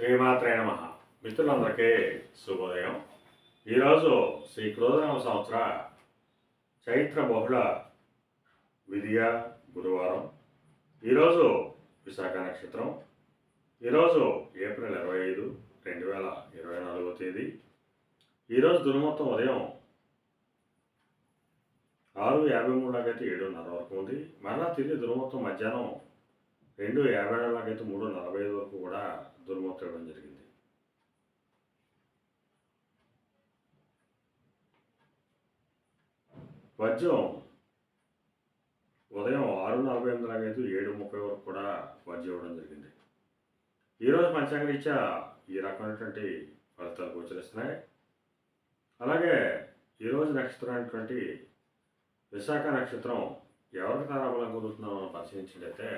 శ్రీమాత్రే నమ. మిత్రులందరికీ శుభోదయం. ఈరోజు శ్రీ క్రోధనవ సంవత్సర చైత్ర బహుళ విధియ గురువారం ఈరోజు విశాఖ నక్షత్రం. ఈరోజు ఏప్రిల్ ఇరవై ఐదు రెండు వేల ఇరవై నాలుగో తేదీ. ఈరోజు దుర్మొత్తం ఉదయం ఆరు యాభై మూడు లాగైతే ఏడున్నర వరకు ఉంది. మరలా తిరిగి దుర్మొత్తం మధ్యాహ్నం రెండు యాభై అలాగైతే మూడు నలభై ఐదు వరకు కూడా దుర్మొత్తం ఇవ్వడం జరిగింది. వజ్రం ఉదయం ఆరు నలభై ఎనిమిది లాగైతే ఏడు ముప్పై వరకు కూడా వజ్రం ఇవ్వడం జరిగింది. ఈరోజు పంచాంగరీత్యా ఈ రకమైనటువంటి ఫలితాలు గోచరిస్తున్నాయి. అలాగే ఈరోజు నక్షత్రం అయినటువంటి విశాఖ నక్షత్రం ఎవరికి తారాబలం కుదురుతున్నామని మనం పరిశీలించినట్లయితే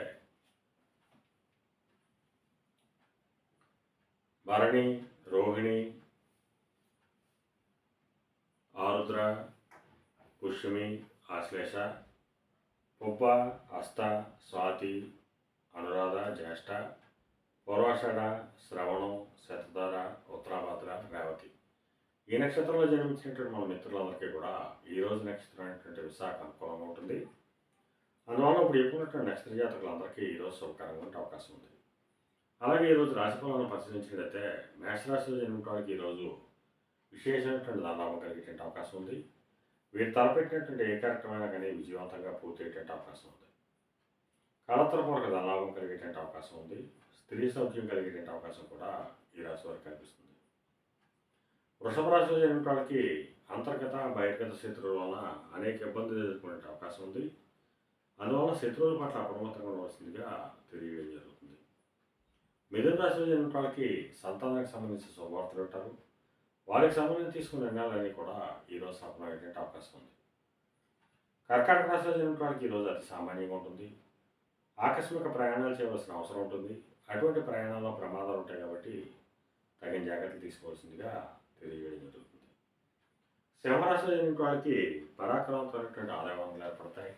భరణి రోహిణి ఆరుద్ర పుష్యమి ఆశ్లేష పుబ్బ హస్త స్వాతి అనురాధ జ్యేష్ఠ పూర్వాషాఢ శ్రవణం శతధార ఉత్తరాభద్ర రేవతి. ఈ నక్షత్రంలో జన్మించినటువంటి మన మిత్రులందరికీ కూడా ఈ రోజు నక్షత్రం అనేటువంటి విశాఖ అనుకూలంగా ఉంటుంది. అందువల్ల ఇప్పుడు ఎప్పుడున్నటువంటి నక్షత్ర జాతకులందరికీ ఈరోజు శుభకరంగా ఉండే అవకాశం ఉంది. అలాగే ఈరోజు రాశిఫలాలను పరిశీలించినట్లయితే మేషరాశిలో జన్మించిన వాళ్ళకి ఈరోజు విశేషమైనటువంటి లాభం కలిగేటువంటి అవకాశం ఉంది. వీరు తలపెట్టినటువంటి ఏ కార్యక్రమైనా కానీ విజయవంతంగా పూర్తయ్యేటువంటి అవకాశం ఉంది. కళతరపూర్వక ధనలాభం కలిగేటువంటి అవకాశం ఉంది. స్త్రీ సౌఖ్యం కలిగేటువంటి అవకాశం కూడా ఈ రాశి వారికి కనిపిస్తుంది. వృషభ రాశిలో జన్మిన వాళ్ళకి అంతర్గత బహిర్గత శత్రువుల వలన అనేక ఇబ్బందులు ఎదుర్కొనే అవకాశం ఉంది. అందువల్ల శత్రువుల పట్ల అప్రమత్తంగా ఉండవలసిందిగా తెలియజేయరు జరుగుతుంది మిథున రాశిలో జన్మిన వాళ్ళకి సంతానానికి సంబంధించిన శుభవార్తలు ఉంటారు వారికి సంబంధించి తీసుకున్న నిర్ణయాలన్నీ కూడా ఈరోజు సఫలమయ్యేటువంటి అవకాశం ఉంది. కర్కాటక రాశిలో జన్మిన వాళ్ళకి ఈరోజు అతి సామాన్యంగా ఉంటుంది. ఆకస్మిక ప్రయాణాలు చేయవలసిన అవసరం ఉంటుంది. అటువంటి ప్రయాణాల్లో ప్రమాదాలు ఉంటాయి కాబట్టి తగిన జాగ్రత్తలు తీసుకోవాల్సిందిగా తెలియజేయడం జరుగుతుంది. సింహరాశిలో జన్మిన వాళ్ళకి పరాక్రమంతోనటువంటి ఆదాయ వనరులు ఏర్పడతాయి.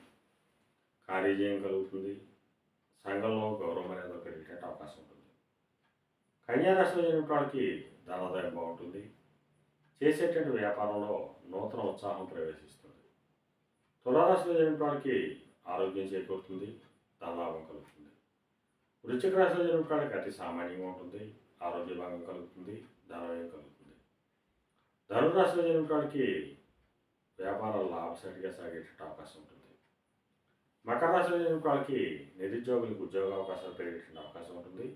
కార్యజయం కలుగుతుంది. సంఘంలో గౌరవం అనేది పెరిగేటువంటి అవకాశం ఉంటుంది కన్యారాశిలో జరిగిన వాళ్ళకి ధనాదాయం బాగుంటుంది. చేసేటువంటి వ్యాపారంలో నూతన ఉత్సాహం ప్రవేశిస్తుంది. తులారాశిలో జరిగిన వాళ్ళకి ఆరోగ్యం చేకూరుతుంది ధనలాభం కలుగుతుంది. వృశ్చిక రాశిలో జరిగిన వాళ్ళకి అతి సామాన్యంగా ఉంటుంది ఆరోగ్య భాగం కలుగుతుంది ధనవ్యం కలుగుతుంది. ధనురాశిలో జరిగిన వాళ్ళకి వ్యాపారాలు లాభసాటిగా సాగేట అవకాశం ఉంటుంది. మకర రాశిలో జరిగిన వాళ్ళకి నిరుద్యోగులకు ఉద్యోగ అవకాశాలు పెరిగేటువంటి అవకాశం ఉంటుంది.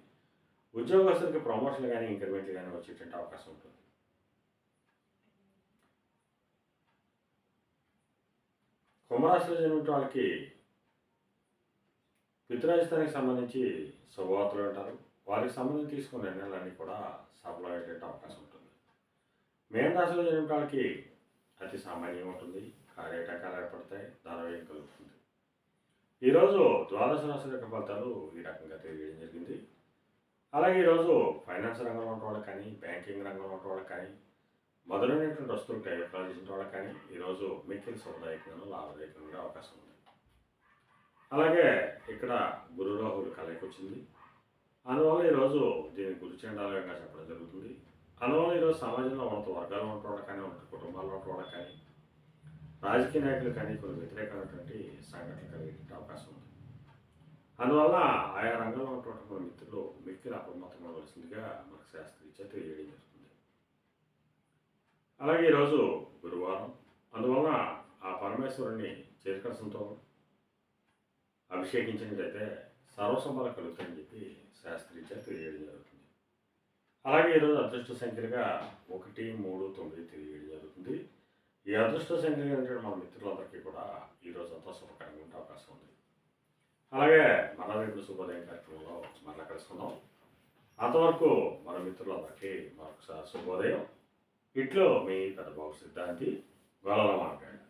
ఉద్యోగస్తులకి ప్రమోషన్లు కానీ ఇంక్రిమెంట్లు కానీ వచ్చేటువంటి అవకాశం ఉంటుంది. కుంభరాశిలో జన్మించిన వాళ్ళకి పితృరాజధానికి సంబంధించి శుభవార్తలు అంటారు. వారికి సంబంధించి తీసుకున్న నిర్ణయాలన్నీ కూడా సఫలమయ్యేటువంటి అవకాశం ఉంటుంది. మేన రాశిలో జన్మిన వాళ్ళకి అతి సామాన్యం ఉంటుంది. కార్యటకాలు ఏర్పడతాయి. ధనవ్యయం కలుగుతుంది. ఈరోజు ద్వాదశ రాశుల యొక్క ఫలితాలు ఈ రకంగా తెలియజేయడం జరిగింది. అలాగే ఈరోజు ఫైనాన్స్ రంగంలో ఉన్న వాళ్ళకి కానీ బ్యాంకింగ్ రంగంలో ఉన్న వాళ్ళకి కానీ మొదలైనటువంటి వస్తువులు టైప్లాలు చేసిన వాళ్ళకి కానీ ఈరోజు మిక్కిలి శుభదాయకంగా లాభదాయకంగా అవకాశం ఉంది. అలాగే ఇక్కడ గురు రాహులు కలయిక వచ్చింది. అందువల్ల ఈరోజు దీన్ని గురుచండాలంగా చెప్పడం జరుగుతుంది. అందువల్ల ఈరోజు సమాజంలో ఉన్నత వర్గాలు ఉన్నవాళ్ళు కానీ ఉన్నత కుటుంబాల్లో ఉన్నవాళ్ళు కానీ రాజకీయ నాయకులు కానీ కొన్ని వ్యతిరేకమైనటువంటి సంఘటనలు కలిగే అవకాశం ఉంది. అందువల్ల ఆయా రంగంలో ఉన్నటువంటి మన మిత్రులు మన అప్రమత్తంగా ఉండవలసిందిగా మనకు శాస్త్రీయ తెలియజేయడం జరుగుతుంది. అలాగే ఈరోజు గురువారం అందువలన ఆ పరమేశ్వరుని చేరికరసంతో అభిషేకించినట్లయితే సర్వసంపద కలుగుతాయని చెప్పి శాస్త్రీయ తెలియజేయడం జరుగుతుంది. అలాగే ఈరోజు అదృష్ట సంఖ్యలుగా ఒకటి మూడు తొమ్మిది తెలియజేయడం జరుగుతుంది. ఈ అదృష్ట సంఖ్యలు అంటే మన మిత్రులందరికీ కూడా ఈరోజు అంతా శుభకరంగా ఉండే అవకాశం ఉంది. అలాగే మన రేపు శుభోదయం కార్యక్రమంలో మరలా కలుసుకుందాం. అంతవరకు మన మిత్రులందరికీ మరొకసారి శుభోదయం. ఇట్లో మీ పెద్ద బాబు సిద్ధాంతి గొలవ మాట్లాడారు